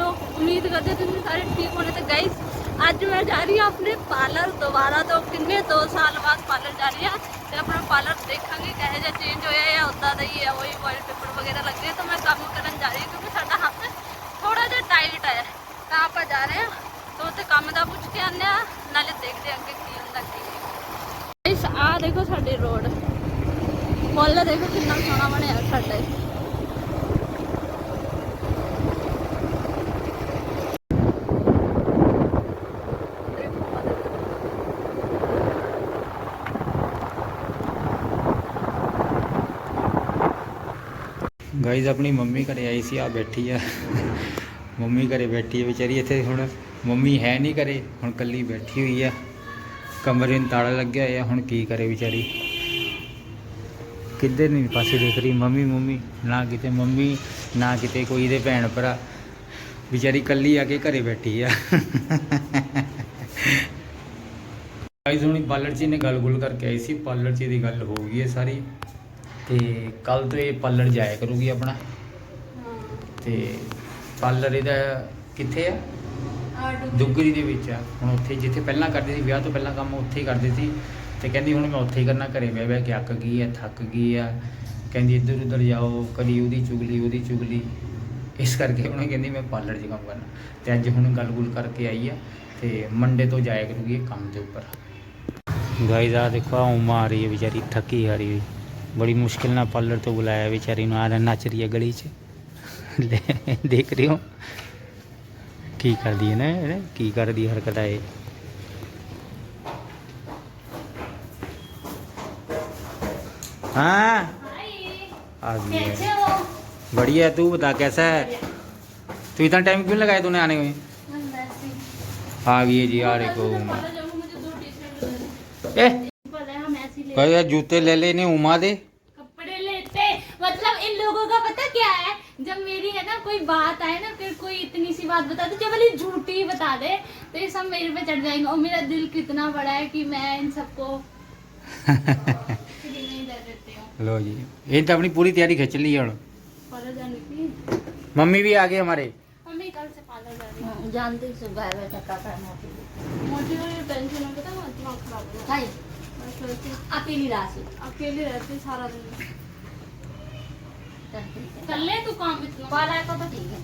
ਉਮੀਦ ਕਰਦੇ ਤੁਸੀਂ ਸਾਰੇ ਠੀਕ ਹੋਣੇ ਤੇ ਗਾਇਸ ਅੱਜ ਮੈਂ ਜਾ ਰਹੀ ਹਾਂ ਆਪਣੇ ਪਾਰਲਰ ਦੁਬਾਰਾ ਤੋਂ ਕਿੰਨੇ 2 ਸਾਲ ਬਾਅਦ ਪਾਰਲਰ ਜਾ ਰਹੀ ਹਾਂ ਤੇ ਆਪਣਾ ਪਾਰਲਰ ਦੇਖਾਂਗੇ ਕਿਹੋ ਜਿਹਾ ਚੇਂਜ ਹੋਇਆ ਜਾਂ ਉਦਾਂ ਦਾ ਹੀ ਹੈ ਉਹੀ ਵਾਲਪੇਪਰ ਵਗੈਰਾ ਲੱਗੇ ਤਾਂ ਮੈਂ ਕੰਮ ਕਰਨ ਜਾ ਰਹੀ ਹਾਂ ਕਿਉਂਕਿ ਸਾਡਾ ਹੱਥ ਥੋੜਾ ਜਿਹਾ ਟਾਈਟ ਹੈ ਤਾਂ ਆਪਾਂ ਜਾ ਰਹੇ ਹਾਂ ਤਾਂ ਉੱਥੇ ਕੰਮ ਦਾ ਪੁੱਛ ਕੇ ਆਉਂਦੇ ਹਾਂ ਨਾਲੇ ਦੇਖਦੇ ਹਾਂ ਅੱਗੇ ਕੀ ਹੁੰਦਾ ਕੀ ਨਹੀਂ ਗਾਇਸ ਆਹ ਦੇਖੋ ਸਾਡੇ ਰੋਡ ਮੁੱਲ ਦੇਖੋ ਕਿੰਨਾ ਸੋਹਣਾ ਬਣਿਆ ਗਾਈਜ਼ ਆਪਣੀ ਮੰਮੀ ਘਰੇ ਆਈ ਸੀ, ਆ ਬੈਠੀ ਆ। ਮੰਮੀ ਘਰੇ ਬੈਠੀ ਹੈ ਵਿਚਾਰੀ, ਇੱਥੇ ਹੁਣ ਮੰਮੀ ਹੈ ਨਹੀਂ ਘਰੇ, ਹੁਣ ਕੱਲੀ ਬੈਠੀ ਹੋਈ ਆ। ਕਮਰੇ ਨੂੰ ਤਾਲਾ ਲੱਗਿਆ ਹੋਇਆ, ਹੁਣ ਕੀ ਕਰੇ ਵਿਚਾਰੀ। ਕਿੱਧਰ ਨਹੀਂ ਪਾਸੇ ਦੇਖ ਰਹੀ, ਮੰਮੀ ਮੰਮੀ, ਨਾ ਕਿਤੇ ਮੰਮੀ, ਨਾ ਕਿਤੇ ਕੋਈ ਇਹਦੇ ਭੈਣ ਭਰਾ। ਵਿਚਾਰੀ ਕੱਲੀ ਆ ਕੇ ਘਰੇ ਬੈਠੀ ਆ। ਗਾਈਜ਼ ਹੁਣੀ ਪਾਰਲਰ 'ਚ ਇਹਨੇ ਗੱਲ ਗੁੱਲ ਕਰਕੇ ਆਈ ਸੀ, ਪਾਰਲਰ 'ਚ ਇਹਦੀ ਗੱਲ ਹੋ ਗਈ ਹੈ ਸਾਰੀ। ਤੇ ਕੱਲ ਤੋਂ ਇਹ ਪਾਰਲਰ ਜਾਇਆ ਕਰੂਗੀ ਆਪਣਾ। ਤੇ ਪਾਰਲਰ ਇਹਦਾ ਕਿੱਥੇ ਆ? ਦੁੱਗਰੀ ਦੇ ਵਿੱਚ ਆ। ਹੁਣ ਉੱਥੇ ਜਿੱਥੇ ਪਹਿਲਾਂ ਕਰਦੇ ਸੀ ਵਿਆਹ ਤੋਂ ਪਹਿਲਾਂ ਕੰਮ ਉੱਥੇ ਹੀ ਕਰਦੇ ਸੀ। ਤੇ ਕਹਿੰਦੀ ਹੁਣ ਮੈਂ ਉੱਥੇ ਹੀ ਕਰਨਾ ਘਰੇ ਬਹਿ ਬਹਿ ਕੇ ਅੱਕ ਗਈ ਆ ਥੱਕ ਗਈ ਆ। ਕਹਿੰਦੀ ਇੱਧਰ ਉੱਧਰ ਜਾਓ ਕਦੀ ਉਹਦੀ ਚੁਗਲੀ ਉਹਦੀ ਚੁਗਲੀ। ਇਸ ਕਰਕੇ ਉਹਨੇ ਕਹਿੰਦੀ ਮੈਂ ਪਾਰਲਰ 'ਚ ਕੰਮ ਕਰਨਾ। ਤੇ ਅੱਜ ਹੁਣ ਗੱਲ-ਗੁਲ ਕਰਕੇ ਆਈ ਆ ਤੇ ਮੰਡੇ ਤੋਂ ਜਾਇਆ ਕਰੂਗੀ ਇਹ ਕੰਮ ਦੇ ਉੱਪਰ। ਗਾਈਜ਼ ਆ ਦੇਖੋ ਉਮਾ ਆ ਰਹੀ ਹੈ ਵਿਚਾਰੀ ਥੱਕੀ ਆ ਰਹੀ બડી મુશ્કેલના પાર્લર તો બોલાયા બેચારીનો આ નાચરિયા ગળી છે એટલે દેખ રહ્યો કી કર દીએ ને એને કી કર દી હરકત આ हाँ कैसे हो बढ़िया तू बता कैसा है तू इतना टाइम क्यों लगाया तूने आने में हाँ ये जी यार एक ए यार जूते ले ले इन्हें उमा दे। कपड़े लेते। मतलब इन लोगों का पता क्या है? जब मेरी है ना कोई बात आए ना फिर कोई इतनी सी बात बता दे जब वाली झूठी बता दे। तो ये सब मेरे पे चढ़ जाएँगे। और मेरा दिल कितना बड़ा है कि मैं इन सबको फ्री नहीं दे देती हूँ। लो जी। ये तो अपनी पूरी तैयारी खिंच ली है मम्मी भी आ गए हमारे। मम्मी कल से पार्लर जा रही हूँ। जानती सुबह में थका था मोटी हो टेंशन हो पता है? दिमाग खराब हो हूँ, अकेली अकेली रहती सारा दिन। कर ले तू काम इतना। पाला का तो ठीक है।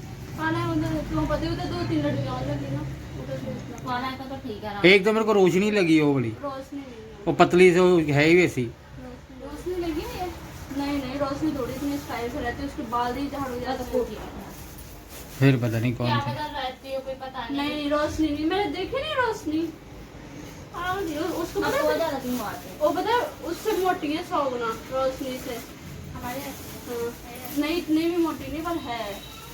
उधर तू पति उधर दो तीन लड़कियाँ और लगी ना उधर से इतना पाला का तो ठीक है एक तो मेरे को रोशनी लगी वो वाली। रोशनी वो पतली से है ही वैसी। रोशनी रोशनी लगी नहीं है? नहीं नहीं रोशनी थोड़ी इतनी स्टाइल से रहती है उसके बाल ही झाड़ू जाते कोट फिर पता नहीं कौन सी। रहती हो कोई पता नहीं। रोशनी नहीं मैंने देखी नहीं रोशनी। हाँ उसको पता है वो पता है उससे मोटी है सौ गुना रोशनी से। हमारे हाँ। नहीं इतनी भी मोटी नहीं पर है।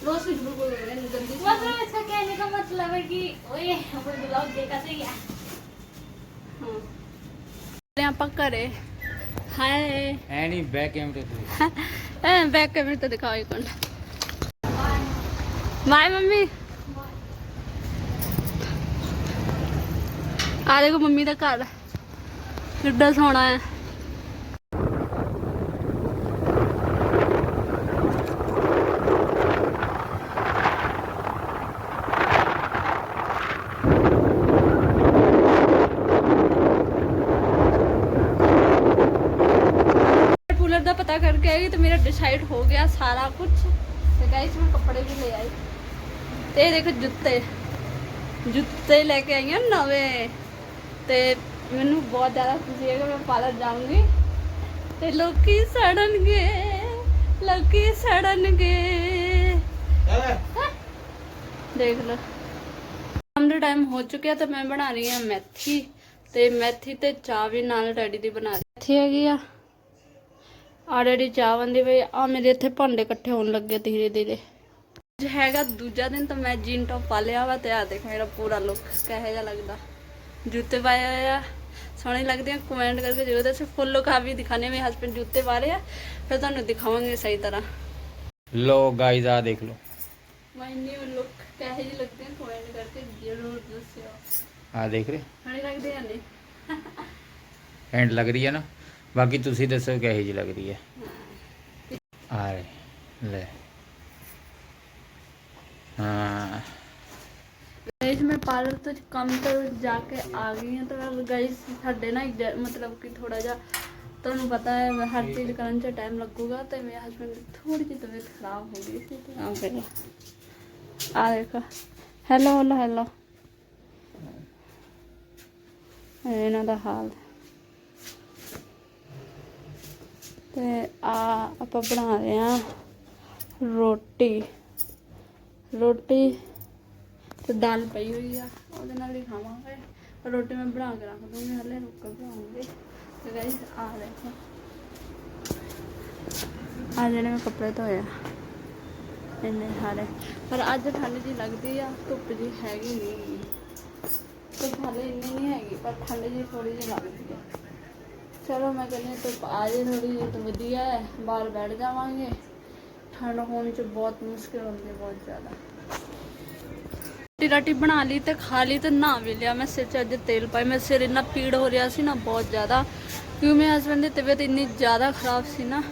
रोशनी तो बिल्कुल जल्दी मतलब इसका कहने का मतलब है कि ओए वो ब्लॉग देखा तो क्या हाँ। हाय। बैक कैमरे eh, तो दिखाओ एक बाय मम्मी। ਆ ਦੇਖੋ ਮੰਮੀ ਦਾ ਘਰ। ਕਿੱਡਾ ਸੋਹਣਾ ਹੈ। ਦਾ ਪਤਾ ਕਰਕੇ ਆਈ ਤੇ ਮੇਰਾ ਡਿਸਾਈਡ ਹੋ ਗਿਆ ਸਾਰਾ ਕੁਝ ਤੇ ਗਾਇਸ ਮੈਂ ਕੱਪੜੇ ਵੀ ਲੈ ਆਈ। ਤੇ ਇਹ ਦੇਖੋ ਜੁੱਤੇ। ਜੁੱਤੇ ਲੈ ਕੇ ਆਈ ਹਾਂ ਨਵੇਂ। ਤੇ ਮੈਨੂੰ ਬਹੁਤ ਜ਼ਿਆਦਾ ਖੁਸ਼ੀ ਹੈ ਕਿ ਮੈਂ ਪਾਰਲਰ ਜਾਊਂਗੀ। ਤੇ ਲੋਕੀ ਸੜਨਗੇ ਲੋਕੀ ਸੜਨਗੇ। ਦੇਖ ਲਓ। ਸ਼ਾਮ ਦਾ ਟਾਈਮ ਹੋ ਚੁੱਕਿਆ ਤੇ ਮੈਂ ਬਣਾ ਰਹੀ ਹਾਂ ਮੈਥੀ। ਤੇ ਮੈਥੀ ਤੇ ਚਾਹ ਵੀ ਨਾਲ ਰੈਡੀ ਦੀ ਬਣਾ ਰਹੀ ਮੈਥੀ ਹੈਗੀ ਆ। ਆਲਰੇਡੀ ਚਾਹ ਬੰਦੀ ਪਈ ਆ। ਮੇਰੇ ਇੱਥੇ ਭਾਂਡੇ ਇਕੱਠੇ ਹੋਣ ਲੱਗੇ ਧੀਰੇ ਧੀਰੇ। ਅੱਜ ਹੈਗਾ ਦੂਜਾ ਦਿਨ ਤਾਂ ਮੈਂ ਜੀਨ ਟੌਪ ਪਾ ਲਿਆ ਵਾ ਤੇ ਆ ਦੇਖ ਮੇਰਾ ਪੂਰਾ ਲੁੱਕ ਕਿਹੋ ਜਿਹਾ ਲੱਗਦਾ। ਜੁੱਤੇ ਪਾਏ ਹੋਏ ਆ ਸੋਹਣੇ ਲੱਗਦੇ ਆ ਕਮੈਂਟ ਕਰਕੇ ਜ਼ਰੂਰ ਦੱਸੋ ਫੁੱਲ ਲੁੱਕ ਆ ਵੀ ਦਿਖਾਣੇ ਮੇਰੇ ਹਸਬੰਡ ਜੁੱਤੇ ਪਾ ਰਹੇ ਆ ਫਿਰ ਤੁਹਾਨੂੰ ਦਿਖਾਵਾਂਗੇ ਸਹੀ ਤਰ੍ਹਾਂ लो गाइस आ देख लो ਮੈਨੂੰ ਲੁੱਕ ਕਿਹੋ ਜਿਹੇ ਲੱਗਦੇ ਆ ਕਮੈਂਟ ਕਰਕੇ ਜ਼ਰੂਰ ਦੱਸਿਓ आ देख रहे ਸੋਹਣੇ ਲੱਗਦੇ ਆ ਨਹੀਂ एंड लग रही है ना बाकी तुसी दसो कहे जी लग रही है आ रहे ले हाँ ਮੈਂ ਪਾਰਲਰ ਤੋਂ ਕੰਮ ਤੋਂ ਜਾ ਕੇ ਆ ਗਈ ਹਾਂ ਤਾਂ ਗਾਈਸ ਸਾਡੇ ਨਾ ਇੱਕ ਜ- ਮਤਲਬ ਕਿ ਥੋੜਾ ਜਿਹਾ ਤੁਹਾਨੂੰ ਪਤਾ ਹੈ ਹਰ ਚੀਜ਼ ਕਰਨ 'ਚ ਟਾਈਮ ਲੱਗੂਗਾ ਤੇ ਮੇਰੇ ਹਸਬੰਡ ਦੀ ਥੋੜੀ ਜਿਹੀ ਤਬੀਅਤ ਖਰਾਬ ਹੋ ਗਈ ਸੀ ਤੇ ਆ ਗਏ ਆ ਦੇਖੋ ਹੈਲੋ ਹੈਲੋ ਹੈਲੋ ਇਹ ਇਹਨਾਂ ਦਾ ਹਾਲ ਤੇ ਆ ਆਪਾਂ ਬਣਾ ਰਹੇ ਆ ਰੋਟੀ ਰੋਟੀ ਤੇ ਦਾਲ ਪਈ ਹੋਈ ਆ, ਉਹਦੇ ਨਾਲ ਹੀ ਖਾਵਾਂਗੇ। ਰੋਟੀ ਮੈਂ ਬਣਾ ਕੇ ਰੱਖ ਦੂੰਗੀ ਹਲੇ ਰੁਕ ਕੇ ਬਣਾਉਂਗੀ ਤੇ ਗਾਇਸ ਆ ਦੇਖੋ। ਆ ਜਿਹੜੇ ਮੈਂ ਕੱਪੜੇ ਧੋਏ ਆ, ਇੰਨੇ ਸਾਰੇ। ਪਰ ਅੱਜ ਠੰਡ ਜੀ ਲੱਗਦੀ ਆ, ਧੁੱਪ ਜੀ ਹੈਗੀ ਨਹੀਂ ਧੁੱਪ ਹਾਲੇ ਇੰਨੀ ਨਹੀਂ ਹੈਗੀ, ਪਰ ਠੰਡ ਜੀ ਥੋੜੀ ਜਿਹੀ ਲੱਗਦੀ ਆ। ਚਲੋ ਮੈਂ ਕਹਿੰਦੀ ਹਾਂ, ਧੁੱਪ ਆ ਜੇ ਥੋੜੀ ਜਿਹੀ ਤਾਂ ਵਧੀਆ ਹੈ, ਬਾਹਰ ਬੈਠ ਜਾਵਾਂਗੇ। ਠੰਡ ਹੋਣ ਚ ਬਹੁਤ ਮੁਸ਼ਕਿਲ ਹੁੰਦੀ ਹੈ ਬਹੁਤ ਜ਼ਿਆਦਾ। ਰੋਟੀ ਰਾਟੀ ਬਣਾ ਲਈ ਤੇ ਖਾ ਲਈ ਤੇ ਨਹਾ ਵੀ ਲਿਆ। ਮੈਂ ਸਿਰ 'ਚ ਅੱਜ ਤੇਲ ਪਾਇਆ। ਮੇਰੇ ਸਿਰ ਇੰਨਾ ਪੀੜ ਹੋ ਰਿਹਾ ਸੀ ਨਾ ਬਹੁਤ ਜ਼ਿਆਦਾ। ਕਿਉਂਕਿ ਮੇਰੇ ਹਸਬੰਡ ਦੀ ਤਬੀਅਤ ਇੰਨੀ ਜ਼ਿਆਦਾ ਖਰਾਬ ਸੀ ਨਾ,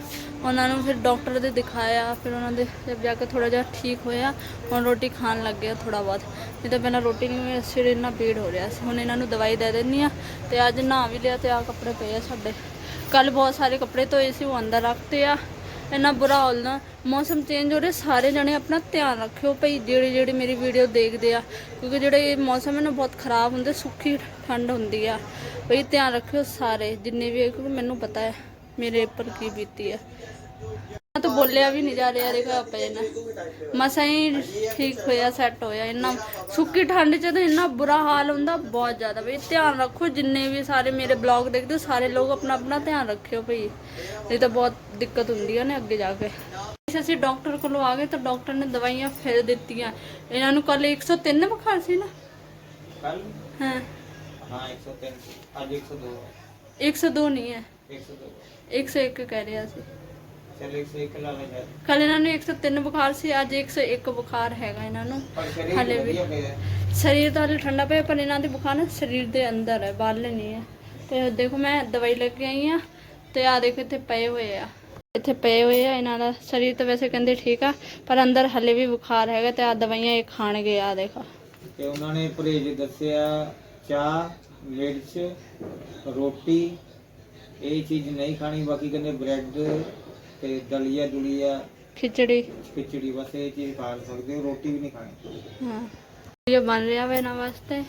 ਉਹਨਾਂ ਨੂੰ ਫਿਰ ਡਾਕਟਰ ਦੇ ਦਿਖਾਇਆ, ਫਿਰ ਉਹਨਾਂ ਦੇ ਜਦ ਜਾ ਕੇ ਥੋੜਾ ਜਿਹਾ ਠੀਕ ਹੋਇਆ। ਹੁਣ ਰੋਟੀ ਖਾਣ ਲੱਗ ਗਿਆ ਥੋੜਾ ਬਹੁਤ। ਨਹੀਂ ਤਾਂ ਪਹਿਲਾਂ ਰੋਟੀ ਨਹੀਂ, ਮੇਰੇ ਸਿਰ ਇੰਨਾ ਪੀੜ ਹੋ ਰਿਹਾ ਸੀ। ਹੁਣ ਇਹਨਾਂ ਨੂੰ ਦਵਾਈ ਦੇ ਦਿੰਨੀ ਆ ਤੇ ਅੱਜ ਨਹਾ ਵੀ ਲਿਆ ਤੇ ਆ ਕੱਪੜੇ ਪਏ ਆ ਸਾਡੇ। ਕੱਲ ਬਹੁਤ ਸਾਰੇ ਕੱਪੜੇ ਧੋਏ ਸੀ, ਉਹ ਅੰਦਰ ਰੱਖਤੇ ਆ। ਇੰਨਾ ਬੁਰਾ ਹਾਲ ਨਾ, ਮੌਸਮ ਚੇਂਜ ਹੋ ਰਿਹਾ, ਸਾਰੇ ਜਣੇ ਆਪਣਾ ਧਿਆਨ ਰੱਖਿਓ ਭਈ ਜਿਹੜੇ ਜਿਹੜੇ ਮੇਰੀ ਵੀਡੀਓ ਦੇਖਦੇ ਆ, ਕਿਉਂਕਿ ਜਿਹੜੇ ਇਹ ਮੌਸਮ ਹੈ ਨਾ ਬਹੁਤ ਖਰਾਬ ਹੁੰਦੇ, ਸੁੱਕੀ, ਠੰਡ ਹੁੰਦੀ ਆ। ਭਈ ਧਿਆਨ ਰੱਖਿਓ ਸਾਰੇ, ਜਿੰਨੇ ਵੀ ਕਿਉਂਕਿ ਮੈਨੂੰ ਪਤਾ ਹੈ ਮੇਰੇ ਉੱਪਰ ਕੀ ਬੀਤੀ ਹੈ ਮੈਂ ਤਾਂ ਬੋਲਿਆ ਵੀ ਨਹੀਂ ਜਾ ਰਿਹਾ ਦੇਖੋ ਪਏ ਨਾ। ਮਸਾਂ ਹੀ ਠੀਕ ਹੋਇਆ ਸੈੱਟ ਹੋਇਆ, ਇੰਨਾ ਸੁੱਕੀ ਠੰਡ ਚ ਤਾਂ ਇੰਨਾ ਬੁਰਾ ਹਾਲ ਹੁੰਦਾ ਬਹੁਤ ਜ਼ਿਆਦਾ ਬਈ। ਧਿਆਨ ਰੱਖੋ ਜਿੰਨੇ ਵੀ ਸਾਰੇ ਮੇਰੇ ਬਲੌਗ ਦੇਖਦੇ ਹੋ, ਸਾਰੇ ਲੋਕ ਆਪਣਾ ਆਪਣਾ ਧਿਆਨ ਰੱਖਿਓ ਭਈ ਨਹੀਂ ਤਾਂ ਬਹੁਤ ਦਿੱਕਤ ਹੁੰਦੀ ਹੈ ਨਾ ਅੱਗੇ ਜਾ ਕੇ। ਇਸ ਅਸੀਂ ਡਾਕਟਰ ਕੋਲ ਆ ਗਏ ਤਾਂ ਡਾਕਟਰ ਨੇ ਦਵਾਈਆਂ ਫਿਰ ਦਿੱਤੀਆਂ। ਇਹਨਾਂ ਨੂੰ ਕੱਲ 103 ਬੁਖਾਰ ਸੀ ਨਾ। ਕੱਲ ਹਾਂ। ਹਾਂ 103 ਅੱਜ 102 102 ਨਹੀਂ ਹੈ। 102 101 ਕਹਿ ਰਿਹਾ ਸੀ। ਕੱਲ ਇਹਨਾਂ ਨੂੰ 103 ਬੁਖਾਰ ਸੀ ਅੱਜ 101 ਬੁਖਾਰ ਹੈਗਾ ਇਹਨਾਂ ਨੂੰ। ਹਾਲੇ ਵੀ ਸਰੀਰ ਤਾਂ ਹਾਲੇ ਠੰਡਾ ਪਿਆ ਪਰ ਇਹਨਾਂ ਦੀ ਬੁਖਾਰ ਨਾ ਸਰੀਰ ਦੇ ਅੰਦਰ ਹੈ ਬਾਹਰਲੇ ਨਹੀਂ ਹੈ। ਤੇ ਦੇਖੋ ਮੈਂ ਦਵਾਈ ਲੈ ਕੇ ਆਈ ਆ ਤੇ ਆ ਦੇਖੋ ਇੱਥੇ ਪਏ ਹੋਏ ਆ। ਇੱਥੇ ਪਏ ਹੋਏ ਆ ਇਹਨਾਂ ਦਾ ਸਰੀਰ ਤਾਂ ਵੈਸੇ ਕਹਿੰਦੇ ਠੀਕ ਆ ਪਰ ਅੰਦਰ ਹਲੇ ਵੀ ਬੁਖਾਰ ਹੈਗਾ ਤੇ ਆ ਦਵਾਈਆਂ ਇਹ ਖਾਣਗੇ ਆ ਦੇਖੋ। ਤੇ ਉਹਨਾਂ ਨੇ ਪਰਹੇਜ ਦੱਸਿਆ ਚਾਹ ਮਿਰਚ ਰੋਟੀ ਇਹ ਚੀਜ਼ ਨਹੀਂ ਖਾਣੀ ਬਾਕੀ ਕਹਿੰਦੇ ਬ੍ਰੈਡ ਤੇ ਦਲੀਆ ਦੁਲੀਆ ਖਿਚੜੀ। ਖਿਚੜੀ ਬਸ ਇਹ ਚੀਜ਼ ਖਾ ਸਕਦੇ ਹੋ ਰੋਟੀ ਵੀ ਨਹੀਂ ਖਾਣੀ। ਹਾਂ। ਇਹ ਬਣ ਰਿਹਾ ਵਾ ਇਹਨਾਂ ਵਾਸਤੇ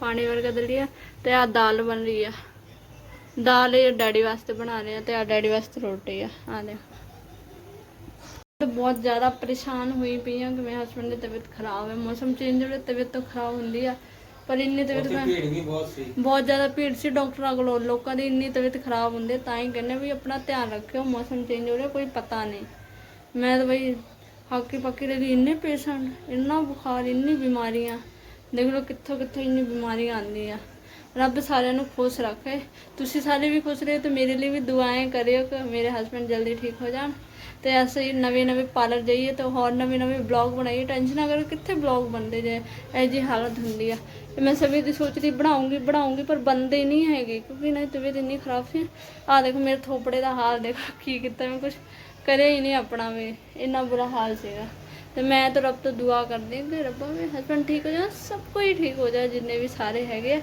ਪਾਣੀ ਵਰਗਾ ਦਲੀਆ ਤੇ ਆ ਦਾਲ ਬਣ ਰਹੀ ਆ। ਦਾਲ ਇਹ ਡੈਡੀ ਵਾਸਤੇ ਬਣਾ ਰਹੇ ਆ ਤੇ ਆ ਡੈਡੀ ਵਾਸਤੇ ਰੋਟੀ ਆ ਆ ਤੇ ਬਹੁਤ ਜ਼ਿਆਦਾ ਪਰੇਸ਼ਾਨ ਹੋਈ ਪਈ ਆ ਕਿ ਮੇਰੇ ਹਸਬੰਡ ਦੀ ਤਬੀਅਤ ਖਰਾਬ ਹੈ ਮੌਸਮ ਚੇਂਜ ਹੋ ਰਿਹਾ ਤਬੀਅਤ ਤਾਂ ਖਰਾਬ ਹੁੰਦੀ ਆ। ਪਰ ਇੰਨੀ ਤਬੀਅਤ ਉੱਥੇ ਭੀੜ ਵੀ ਬਹੁਤ ਸੀ। ਬਹੁਤ ਜ਼ਿਆਦਾ ਭੀੜ ਸੀ ਡਾਕਟਰਾਂ ਕੋਲ। ਲੋਕਾਂ ਦੀ ਇੰਨੀ ਤਬੀਅਤ ਖਰਾਬ ਹੁੰਦੀ ਹੈ, ਤਾਂ ਹੀ ਕਹਿੰਦੇ ਵੀ ਆਪਣਾ ਧਿਆਨ ਰੱਖਿਓ ਮੌਸਮ ਚੇਂਜ ਹੋ ਰਿਹਾ ਕੋਈ ਪਤਾ ਨਹੀਂ। ਮੈਂ ਤਾਂ ਬਈ ਹਾਕੀ ਪੱਕੀ ਰਹੀ ਇੰਨੇ ਪੇਸ਼ੈਂਟ ਇੰਨਾ ਬੁਖਾਰ ਇੰਨੀ ਬਿਮਾਰੀਆਂ। ਦੇਖ ਲਓ ਕਿੱਥੋਂ ਕਿੱਥੋਂ ਇੰਨੀ ਬਿਮਾਰੀਆਂ ਆਉਂਦੀਆਂ। ਰੱਬ ਸਾਰਿਆਂ ਨੂੰ ਖੁਸ਼ ਰੱਖੇ। ਤੁਸੀਂ ਸਾਰੇ ਵੀ ਖੁਸ਼ ਰਹੋ ਤੇ ਮੇਰੇ ਲਈ ਵੀ ਦੁਆएं ਕਰਿਓ ਕਿ ਮੇਰੇ ਹਸਬੰਡ ਜਲਦੀ ਠੀਕ ਹੋ ਜਾਣ। ਤੇ ਐਸੇ ਹੀ ਨਵੇਂ ਨਵੇਂ ਪਾਰਲਰ ਜਾਈਏ ਤੇ ਹੋਰ ਨਵੇਂ ਨਵੇਂ ਬਲੌਗ ਬਣਾਈਏ। ਟੈਨਸ਼ਨ ਨਾ ਕਰੋ, ਕਿੱਥੇ ਬਲੌਗ ਬਣਦੇ ਜੇ? ਇਹ ਜੀ ਹਾਲਤ ਹੁੰਦੀ ਆ। ਤੇ ਮੈਂ ਸਭੀ ਦੀ ਸੋਚਦੀ ਬਣਾਉਂਗੀ ਬਣਾਉਂਗੀ, ਪਰ ਬੰਦੇ ਨਹੀਂ ਹੈਗੇ, ਕਿਉਂਕਿ ਇਹਨਾਂ ਦੀ ਤਬੀਅਤ ਇੰਨੀ ਖਰਾਬ ਸੀ। ਆ ਦੇਖੋ, ਮੇਰੇ ਥੋਪੜੇ ਦਾ ਹਾਲ ਦੇਖੋ, ਕੀ ਕੀਤਾ ਮੈਂ ਕੁਝ ਕਰਿਆ ਹੀ ਨਹੀਂ ਆਪਣਾ ਵੀ, ਇੰਨਾ ਬੁਰਾ ਹਾਲ ਸੀਗਾ। ਤੇ ਮੈਂ ਤਾਂ ਰੱਬ ਤੋਂ ਦੁਆ ਕਰਦੀ ਹਾਂ ਕਿ ਰੱਬਾ ਮੇਰੇ ਹਸਬੰਡ ਠੀਕ ਹੋ ਜਾ ਸਭ ਕੋਈ ਠੀਕ ਹੋ ਜਾ ਜਿੰਨੇ ਵੀ ਸਾਰੇ ਹੈਗੇ ਆ।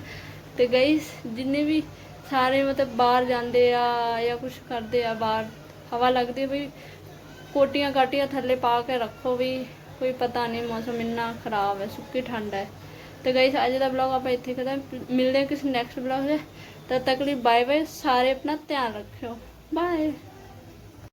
ਤੇ ਗਈ ਜਿੰਨੇ ਵੀ ਸਾਰੇ ਮਤਲਬ ਬਾਹਰ ਜਾਂਦੇ ਆ ਜਾਂ ਕੁਝ ਕਰਦੇ ਆ, ਬਾਹਰ ਹਵਾ ਲੱਗਦੀ ਆ ਵੀ ਕੋਟੀਆਂ ਕਾਟੀਆਂ ਥੱਲੇ ਪਾ ਕੇ ਰੱਖੋ ਵੀ, ਕੋਈ ਪਤਾ ਨਹੀਂ, ਮੌਸਮ ਇੰਨਾ ਖਰਾਬ ਹੈ, ਸੁੱਕੀ ਠੰਡ ਹੈ। ਤੇ ਗਾਇਸ ਅੱਜ ਦਾ ਵਲੌਗ ਆਪਾਂ ਇੱਥੇ ਖਤਮ। ਮਿਲਦੇ ਹਾਂ ਕਿਸੇ ਨੈਕਸਟ ਵਲੌਗ 'ਚ। ਤਦ ਤੱਕ ਲਈ ਬਾਏ ਬਾਏ ਸਾਰੇ ਆਪਣਾ ਧਿਆਨ ਰੱਖਿਓ। ਬਾਏ